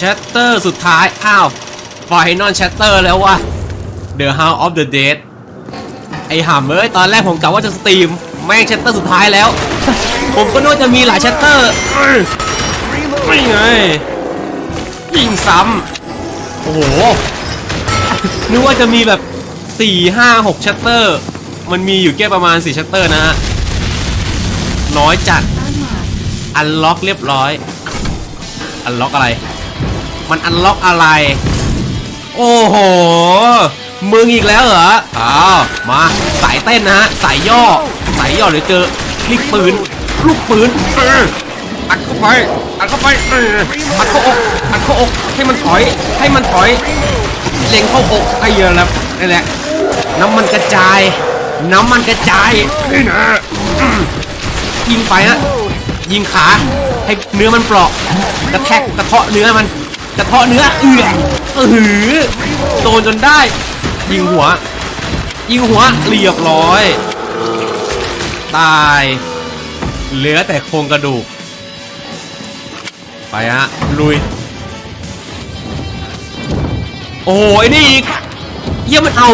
ชตเตอร์สุดท้าย อ้าวไฟนอลแชตเตอร์แล้ววะ The House of the Dead ไอ้ห่ำเอ้ย ตอนแรกผมกะว่าจะสตรีม แม่งแชตเตอร์สุดท้ายแล้ว ผมก็นึกว่าจะมีหลายแชตเตอร์ไม่ไง ยิงซ้ำ โอ้โห นึกว่าจะมีแบบ 4 5 6ชัตเตอร์ มันมีอยู่แค่ประมาณ 4 ชัตเตอร์นะฮะ น้อยจัด อันล็อกเรียบร้อย อันล็อกอะไร มันอันล็อกอะไร โอ้โห มึงอีกแล้วเหรอ อ้าว มาสายเต้นนะฮะ สายย่อ สายย่อเดี๋ยเจอคลิกปืน ลูกปืนอัดเข้าไปอัดเข้าไปอัดเข้าอกอัดเข้าอกให้มันถอย ให้มันถอย เล็งเข้าอกไอ้เหี้ยแล้วนั่แหละ น้ำมันกระจาย น้ำมันกระจายนี่นะยิงไปฮะยิงขาให้เนื้อมันเปราะกระแทกกระเทาะเนื้อมัน กระเทาะเนื้อเอือเออหือโดนจนได้ ยิงหัว ยิงหัวเรียบร้อย ตาย เหลือแต่โครงกระดูก ไปฮะ ลุย โอ้ยนี่อีกเยี่ยมันเอา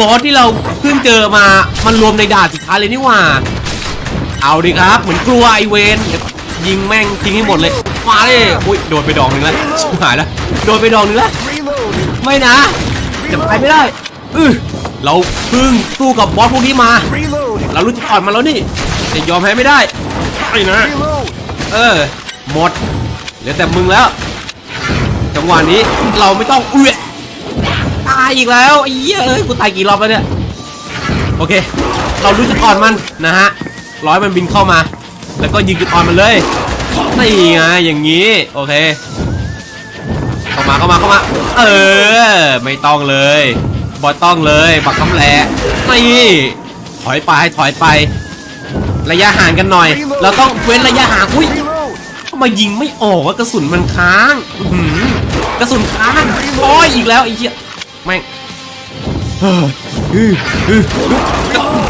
บอสที่เราเพิ่งเจอมา มันรวมในด่านสุดท้ายเลยนี่หว่า เอาดิครับ เหมือนกลัวไอเวนเยิงแม่งทิ้งให้หมดเลยมาเลยอุ้ยโดนไปดอกหนึ่งแล้วชิบหายแล้วโดนไปดอกหนึ่งแล้วไม่นะจะไปไม่ได้อือเราเพิ่งสู้กับบอสพวกนี้มา เรารู้จุดอ่อนมาแล้วนี่จะยอมแพ้ไม่ได้ไม่นะเออหมดเหลือแต่มึงแล้ว จังหวะนี้เราไม่ต้องเอื้อตายอีกแล้วไอ้เหี้ยเอ้ยกูตายกี่รอบแล้วเนี่ยโอเค เรารู้จุดอ่อนมันนะฮะร้อยมันบินเข้ามา แล้วก็ยิงจุดอ่อนมันเลยนี่ไงอย่างนี้ โอเค เข้ามาเข้ามาเข้ามา เออ ไม่ต้องเลยบอต้องเลยบักคำแหลนี่ถอยไปถอยไป ระยะห่างกันหน่อย เราต้องเว้นระยะห่างอุ้ยทำไมยิงไม่ออกวะกระสุนมันค้างกระสุนค้างโอ้ยอีกแล้วไอ้เหี้ยแม่งเฮ้ยอื้ออื้อ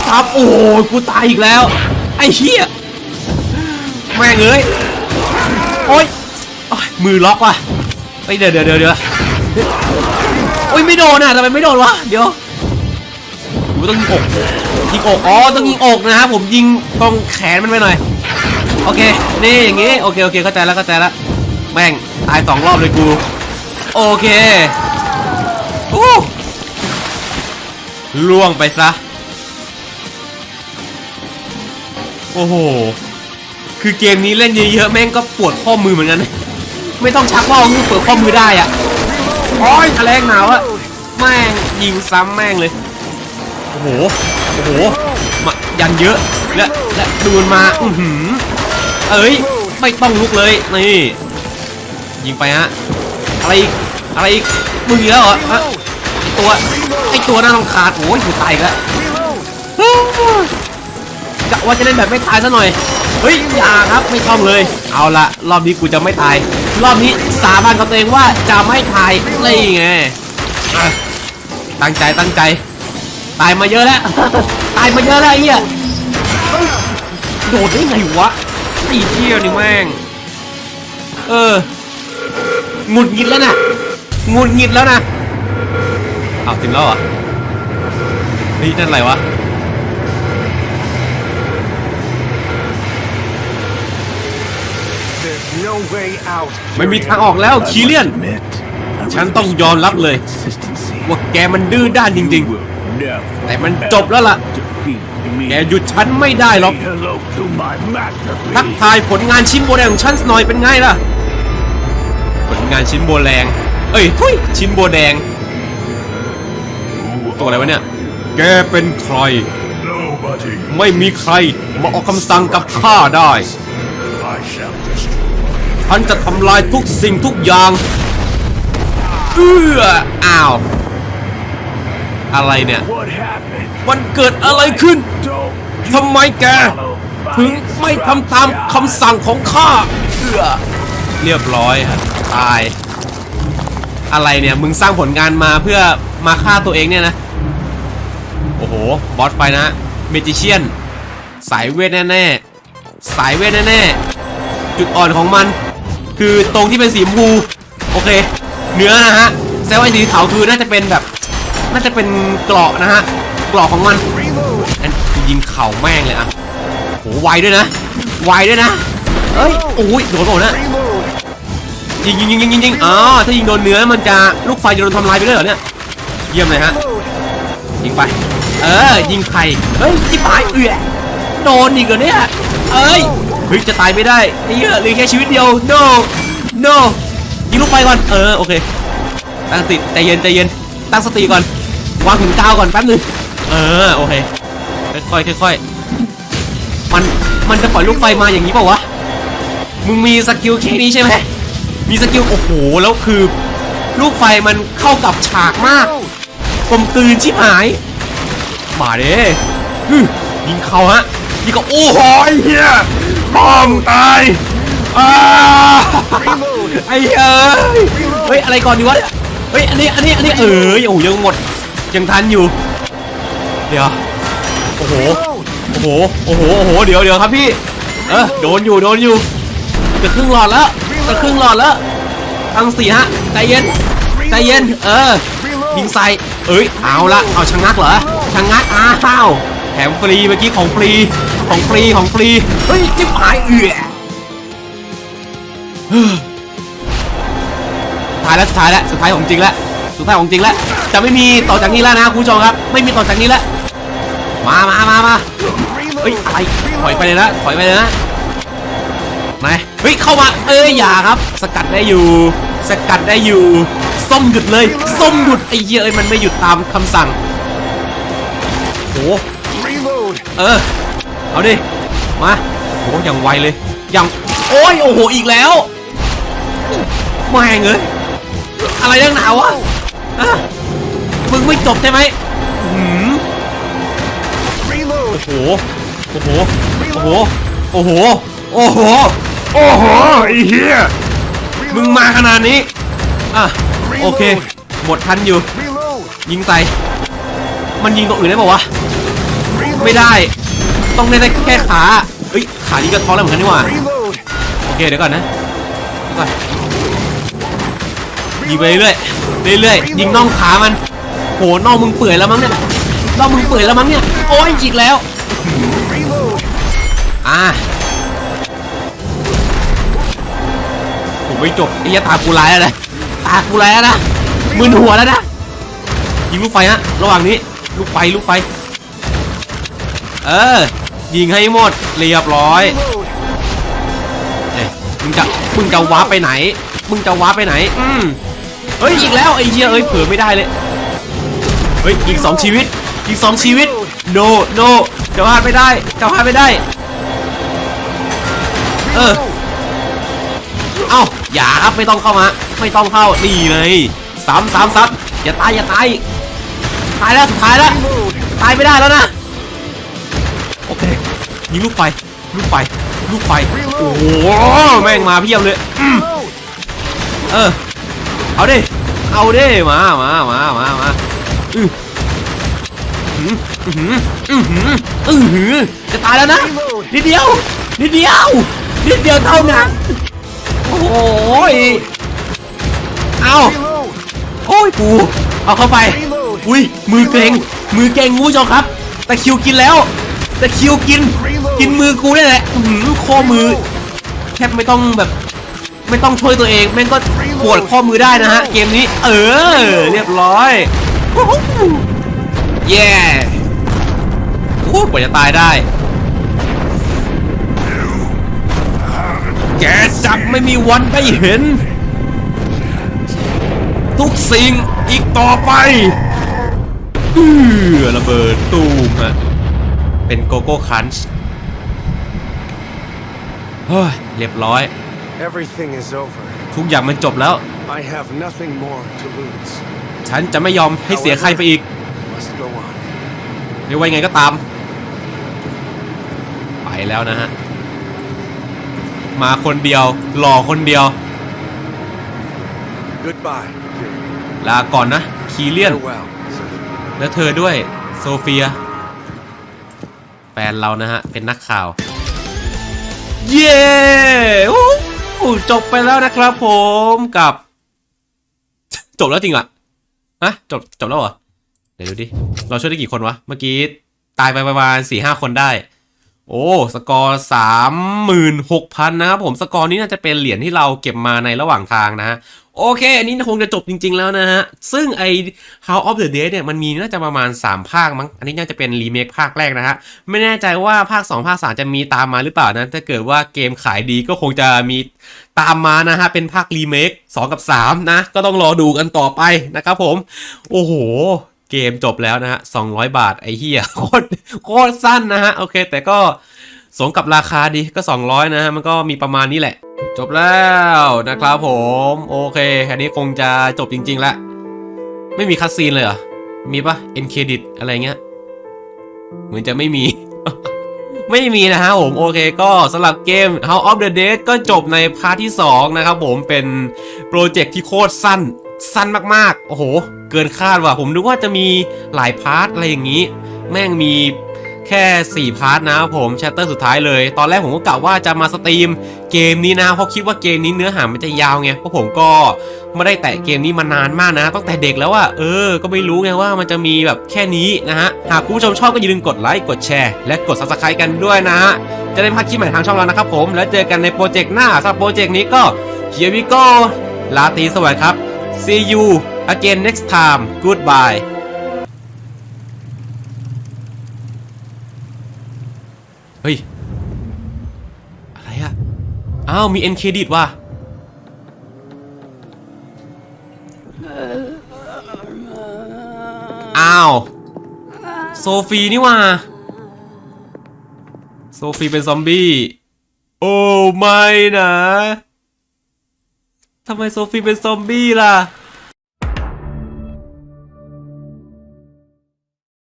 ครับโอ้ยกูตายอีกแล้ว ไอ้เหี้ย ม่งเอ้ยโอ้ยมือล็อกว่ะไปเดี๋ยวเดี๋ยวเดี๋ยวเดี๋ยวโอ้ยไม่โดนอะทำไมไม่โดนวะเดี๋ยวกูต้องยิงอกยิงอกอ๋อต้องยิงอกนะครับผมยิงตรงแขนมันไปหน่อยโอเคนี่อย่างงี้โอเคโอเคเข้าใจแล้วเข้าใจแล้วแม่งตายสองรอบเลยกูโอเคอู้ล่วงไปซะโอ้โห คือเกมนี้เล่นเยอะๆแม่งก็ปวดข้อมือเหมือนกัน ไม่ต้องชักว่าวคือเปิดข้อมือได้อะโอ้ยแรงหนาวอะแม่งยิงซ้ำแม่งเลยโอ้โหโอ้โหมายันเยอะและและดูมันมาอือหือเอ้ยไม่ต้องลุกเลยนี่ยิงไปฮะอะไรอีกอะไรอีกมึงอีกแล้วเหรอฮะตัวไอตัวน่ารำคาญโอ้ยกูตายแล้ว กะว่าจะเล่นแบบไม่ตายซะหน่อย เฮ้ยอย่าครับไม่ต้องเลย เอาละรอบนี้กูจะไม่ตาย รอบนี้สาบานกับตัวเองว่าจะไม่ตายนี่ไงตั้งใจตั้งใจ ตายมาเยอะแล้ว ตายมาเยอะแล้วไอ้เหี้ยโดดได้ไงวะไอ้เหี้ยวนี่แม่ง เออหงุดหงิดแล้วนะหงุดหงิดแล้วนะเอาถึงแล้วเหรอเฮ้ยนั่นอะไรวะ ไม่มีทางออกแล้วคีเลียน ฉันต้องยอมรับเลย ว่าแกมันดื้อด้านจริงๆ แต่มันจบแล้วล่ะ แกหยุดฉันไม่ได้หรอกทักทายผลงานชิ้นโบแดงของฉันหน่อยเป็นไงล่ะ ผลงานชิ้นโบแดงเอ้ยทุยชิ้นโบแดง ตัวอะไรวะเนี่ย แกเป็นใคร ไม่มีใครมาออกคำสั่งกับข้าได้ ฉันจะทำลายทุกสิ่งทุกอย่าง เอื้ออ้าว อะไรเนี่ย มันเกิดอะไรขึ้น ทำไมแก ถึงไม่ทำตามคำสั่งของข้า เอื้อ เรียบร้อยครับตาย อะไรเนี่ย มึงสร้างผลงานมาเพื่อมาฆ่าตัวเองเนี่ยนะ โอ้โห บอสไฟนะเมจิเชียน สายเวทแน่ๆ สายเวทแน่ๆ จุดอ่อนของมัน คือตรงที่เป็นสีชมพูโอเค เนื้อนะฮะแซวไอสีขาวคือน่าจะเป็นแบบ น่าจะเป็นเกราะนะฮะเกราะของมัน Reload. งั้นยิงเข่าแม่งเลยอะโหไวด้วยนะไวด้วยนะเอ้ยโอ้ยโดนโดนนะยิงยิงยิงยิงยิงยิงอ๋อถ้ายิงโดนเนื้อมันจะลูกไฟจะโดนทำลายไปด้วยเหรอเนี่ยเยี่ยมเลยฮะยิงไป เออยิงใครเฮ้ยจิบหายเอือโดนอีกเหรอเนี่ยเอ้ย ฮ้ยจะตายไม่ได้ไอ้เหี้ยเหลือแค่ชีวิตเดียว no no ยิงลูกไฟก่อนเออโอเคตั้งสติใจเย็นใจเย็นตั้งสติก่อนวางถึงกาวก่อนแป๊บนึงเออโอเคค่อยๆค่อยๆมันมันจะปล่อยลูกไฟมาอย่างนี้เปล่าวะมึงมีสกิลแค่นี้ใช่ไหมมีสกิลโอ้โหแล้วคือลูกไฟมันเข้ากับฉากมากกลมกลืนชิบหายมาเด้ยิงเขาฮะนี่ก็โอ้โหไอ้เหี้ย ป้อมตายอ้าไอ้เหี้ยเฮ้ยอะไรก่อนดีวะเฮ้ยอันนี้อันนี้อันนี้เออโอ้โหยังหมดยังทันอยู่ เดี๋ยวโอ้โหโอ้โหโอ้โหโอ้โหเดี๋ยวเดี๋ยวครับพี่เออโดนอยู่โดนอยู่จะครึ่งหลอดแล้วจะครึ่งหลอดแล้วตังสี่ฮะใจเย็นใจเย็นเออยิงใส่เอ้ยเอาละเอาชะงักเหรอชะงักอ้าว แถมฟรีเมื่อกี้ของฟรีของฟรีของฟรีเฮ้ยจิ๊บหายเอือสุดท้ายแล้วสุดท้ายแล้วสุดท้ายของจริงแล้วสุดท้ายของจริงแล้วจะไม่มีต่อจากนี้แล้วนะคุณผู้ชมครับ ไม่มีต่อจากนี้แล้วมามามามาเฮ้ยอะไรถอยไปเลยนะถอยไปเลยนะไหนเฮ้ยเข้ามาเอ้ยอย่าครับ สกัดได้อยู่ สกัดได้อยู่ส้มหยุดเลยส้มหยุดไอ้เยเอ้ยมันไม่หยุดตามคำสั่งโห Reload. เออ เอาดิ มาโหอย่างไวเลย อย่าง โอ้ย โอ้โห อีกแล้วแม่งเอ้ยอะไรนักหนาวะอะมึงไม่จบใช่ไหมหืม Reload. โอ้โห โอ้โห โอ้โห โอ้โห โอ้โห โอ้โห ไอ้เหี้ย มึงมาขนาดนี้ อะ โอเค หมดทันอยู่ Reload. ยิงใส่มันยิงตัวอื่นได้ป่าวะ Reload. ไม่ได้ ต้องได้แค่ขาเฮ้ยขานี้ก็ท้องแล้วเหมือนกันนี่หว่า Reload. โอเคเดี๋ยวก่อนนะเดี๋ยวก่อนยิงไปเรื่อยๆเรื่อยๆยิงน่องขามันโหน่องมึงเปื่อยแล้วมั้งเนี่ยน่องมึงเปื่อยแล้วมั้งเนี่ยโอ้ยอีกแล้ว Reload. อ่าผมไม่จบไอ้เหี้ยตากูร้ายแล้วนะตากูร้ายแล้วนะมึนหัวแล้วนะยิงลูกไฟฮะระหว่างนี้ลูกไฟลูกไฟ เออ ยิงให้หมด เรียบร้อยเอ้ยมึงจะมึงจะว้าร์ปไปไหน มึงจะว้าร์ปไปไหน อืมเฮ้ย อีกแล้วไอ้เหี้ยเอ้ย เผื่อไม่ได้เลย เฮ้ย อีกสองชีวิต อีกสองชีวิต โน โนจะพลาดไม่ได้จะพลาดไม่ได้ เออ เอ้า อย่าครับไม่ต้องเข้ามา ไม่ต้องเข้า นี่เลยซ้ำซ้ำซ้ำอย่าตายอย่าตาย ตายแล้วสุดท้ายแล้ว ตายไม่ได้แล้วนะ โอเคยิงลูกไฟลูกไฟลูกไฟโอ้โหแม่งมาเพียบเลยอเออเอาดิเอาดิมามามามามาอือหืออือหืออือหืออือจะตายแล้วนะนิดเดียวนิดเดียวนิดเดียวเท่านั้นโอ้ยเอาโอ้ยกูเอาเข้าไปอุ้ยมือเกรงมือเกรงงูจอครับตะคิวกินแล้ว ตะคิวกิน กินมือกูนี่แหละหือข้อมือ แทบไม่ต้องแบบ ไม่ต้องช่วยตัวเองแม่งก็ปวดข้อมือได้นะฮะ เกมนี้ เออ เรียบร้อยเย้โอ้กว่าจะตายได้แกจับไม่มีวันได้เห็น ทุกสิ่งอีกต่อไปอือระเบิดตูมฮะ เป็นโกโก้คันช์เฮ้ยเรียบร้อย Everything is over. ทุกอย่างมันจบแล้ว I have nothing more to lose. ฉันจะไม่ยอมให้เสียใครไปอีก Must go on. ไม่ว่ายังไงก็ตาม ไปแล้วนะฮะ มาคนเดียวหล่อคนเดียว Goodbye. Period. ลาก่อนนะ คีเลียน Farewell. Sophie. และเธอด้วย โซเฟีย แฟนเรานะฮะ เป็นนักข่าว เย้โอ้โหจบไปแล้วนะครับผมกับ จบแล้วจริงอะฮะจบจบแล้วเหรอ เดี๋ยวดูดิ เราช่วยได้กี่คนวะ เมื่อกี้ ตายไปประมาณสี่ห้าคนได้ โอ้ สกอร์สามหมื่นหกพันนะครับผมสกอร์นี้น่าจะเป็นเหรียญที่เราเก็บมาในระหว่างทางนะฮะโอเค อันนี้คงจะจบจริง ๆ แล้วนะฮะ ซึ่งไอ House of the Dead เนี่ย มันมีน่าจะประมาณ 3 ภาคมั้ง อันนี้น่าจะเป็นรีเมคภาคแรกนะฮะ ไม่แน่ใจว่าภาค 2 ภาค 3 จะมีตามมาหรือเปล่านะ ถ้าเกิดว่าเกมขายดีก็คงจะมีตามมานะฮะ เป็นภาครีเมค2กับ 3 นะ ก็ต้องรอดูกันต่อไปนะครับผม โอ้โห เกมจบแล้วนะฮะ200 บาทไอ้เหี้ยโคตรโคตรสั้นนะฮะโอเค แต่ก็สมกับราคาดีก็ 200 นะฮะมันก็มีประมาณนี้แหละ จบแล้วนะครับผมโอเคอันนี้คงจะจบจริงๆแล้วไม่มีคัสซีนเลยเหรอ มีปะเอ็นเครดิตอะไรเงี้ย เหมือนจะไม่มี ไม่มีนะฮะผมโอเคก็สำหรับเกม House of the Dead ก็จบในพาร์ทที่ 2 นะครับผมเป็นโปรเจกต์ที่โคตรสั้น สั้นมากๆ โอ้โห เกินคาดว่ะ ผมนึกว่าจะมีหลายพาร์ทอะไรอย่างนี้ แม่งมีแค่ 4 พาร์ทนะครับผมแชปเตอร์สุดท้ายเลย ตอนแรกผมก็กะว่าจะมาสตรีมเกมนี้นะ เพราะคิดว่าเกมนี้เนื้อหามันจะยาวไง เพราะผมก็ไม่ได้แตะเกมนี้มานานมากนะ ตั้งแต่เด็กแล้วอะเออ ก็ไม่รู้ไงว่ามันจะมีแบบแค่นี้นะฮะ หากคุณผู้ชมชอบก็อย่าลืมกดไลค์ กดแชร์ และกด subscribe กันด้วยนะฮะ จะได้พลาดคลิปใหม่ทางช่องเรานะครับผม แล้วเจอกันในโปรเจกต์หน้าสำหรับโปรเจกต์นี้ก็ here we go ลาตีสวัสดีครับ see you again next time goodbye เฮ้ย อะไรอะอ้าว มีเอ็นเครดิตว่ะอ้าว โซฟีนี่ว่ะโซฟีเป็นซอมบี้ โอ้ไม่นะทำไมโซฟีเป็นซอมบี้ล่ะ